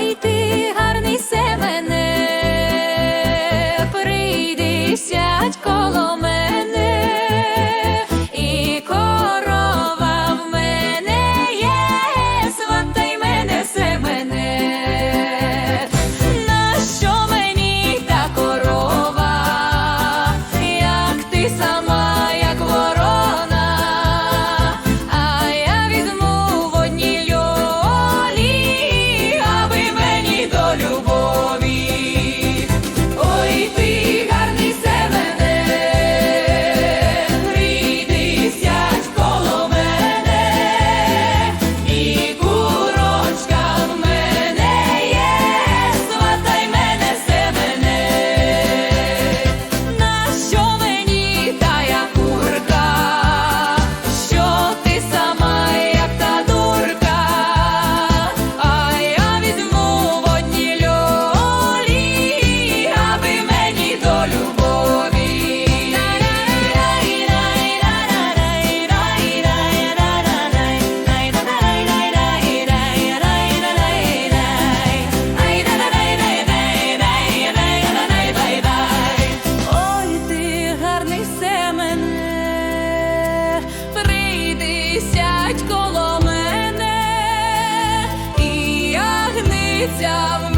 ой ти гарний Семене, прийдися. обіцяв.